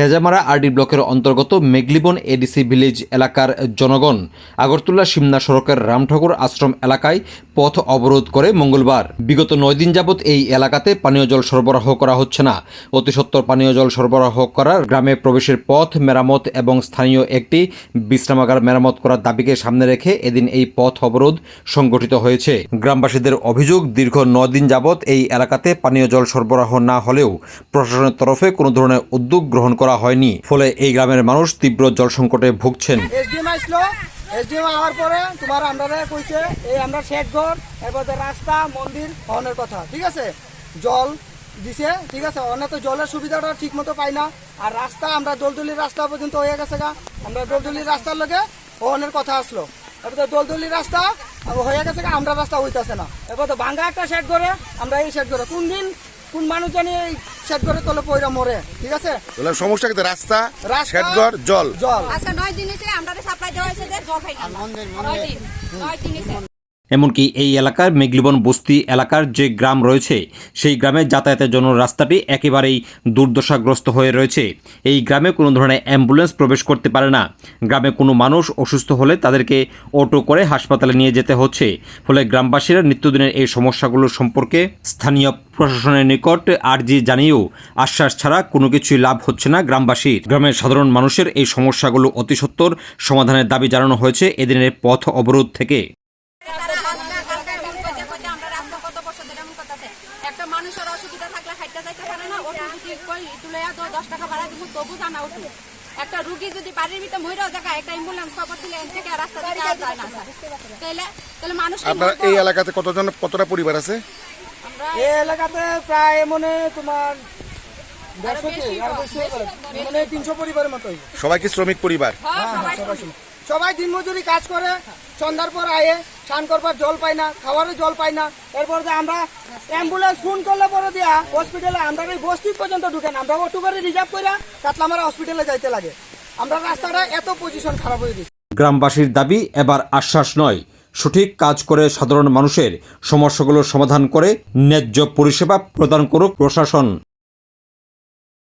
Hezamara RD ব্লকের অন্তর্গত মেগলিবন ADC village এলাকার জনগণ আগরতলা সিমনা সড়কের রামঠাকুর আশ্রম এলাকায় পথ অবরোধ করে মঙ্গলবার। বিগত নয় দিন যাবৎ এই এলাকাতে পানীয় জল সরবরাহ করা হচ্ছে না। অতি সত্বর পানীয় জল সরবরাহ করার গ্রামে প্রবেশের পথ, মেরামত এবং স্থানীয় একটি বিশ্রামাগার মেরামত করার দাবিকে সামনে রেখে এদিন এই পথ অবরোধ সংগঠিত হয়েছে। গ্রামবাসীদের অভিযোগ, দীর্ঘ নয় দিন যাবৎ এই এলাকাতে পানীয় জল সরবরাহ না হলেও প্রশাসনের তরফে কোনো ধরনের উদ্যোগ গ্রহণ করা হয়নি। ফলে এই গ্রামের মানুষ তীব্র জল সংকটে ভুগছেন। এসডিএম আওয়ার পরে তোমার আমরা কইছে, এই আমরা শেড ঘর, এরপর রাস্তা, মন্দির হওয়ার কথা। ঠিক আছে? জল দিছে, ঠিক আছে? অনেক তো জলের সুবিধাটা ঠিক মতো পাই না। আর রাস্তা, আমরা দোলদুলির রাস্তা পর্যন্ত হয়ে গেছে গা। আমরা দোলদুলির রাস্তার লগে ওনের কথা আসলো। এরপর তো দোলদুলির রাস্তা হয়ে গেছে গা, আমরা রাস্তা হইতেছে না। এরপর তো ভাঙ্গা একটা শেড করে আমরা এই শেড করে কোন দিন কোন মানুষ জানি এই শেড করে তলে পয়রা মরে ঠিক আছে? তাহলে সমস্যা কিন্তু রাস্তা শেডঘর জল। জল। আচ্ছা নয় দিন আমরা সাপ্লাই দেওয়া হয়েছে যে জল পাই নয় দিন নয় দিন এমনকি এই এলাকার মেঘলিবন বস্তি এলাকার যে গ্রাম রয়েছে, সেই গ্রামে যাতায়াতের জন্য রাস্তাটি একেবারেই দুর্দশাগ্রস্ত হয়ে রয়েছে। এই গ্রামে কোনো ধরনের অ্যাম্বুলেন্স প্রবেশ করতে পারে না। গ্রামে কোনো মানুষ অসুস্থ হলে তাদেরকে অটো করে হাসপাতালে নিয়ে যেতে হচ্ছে। ফলে গ্রামবাসীরা নিত্যদিনের এই সমস্যাগুলো সম্পর্কে স্থানীয় প্রশাসনের নিকট আর্জি জানিয়েও আশ্বাস ছাড়া কোনো কিছুই লাভ হচ্ছে না গ্রামবাসীর। গ্রামের সাধারণ মানুষের এই সমস্যাগুলো অতি সত্বর সমাধানের দাবি জানানো হয়েছে এদিনের পথ অবরোধ থেকে। একটা মানুষের অসুবিধা থাকলে হাইটটা যাইতে পারে না ওটা যদি কই তুলে তো দশ টাকা ভাড়া দিব তবু জানা উঠু একটা রুগী যদি বাড়ির ভিতরে মহিলাও জায়গা একটা অ্যাম্বুলেন্স খবর দিলে এন থেকে রাস্তা দিয়ে আর যায় না স্যার। তাইলে তাহলে মানুষ আপনার এই এলাকাতে কতজন কতটা পরিবার আছে? এই এলাকাতে প্রায় মনে তোমার। সবাই কি শ্রমিক পরিবার? হ্যাঁ, সবাই সবাই শুনো। সবাই দিনমজুরি কাজ করে সন্ধ্যার পর আয়ে। স্নান করবার জল পাই না খাওয়ারও জল পাই না। এরপর আমরা অ্যাম্বুলেন্স ফোন করলে পরে দিয়া হসপিটালে আমরা এই বস্তি পর্যন্ত ঢুকে না আমরা অটো করে রিজার্ভ করে কাতলামারা হসপিটালে যাইতে লাগে। আমরা রাস্তাটা এত পজিশন খারাপ হয়ে দিচ্ছি গ্রামবাসীর দাবি, এবার আশ্বাস নয়। সঠিক কাজ করে সাধারণ মানুষের সমস্যাগুলোর সমাধান করে ন্যায্য পরিষেবা প্রদান করুক প্রশাসন।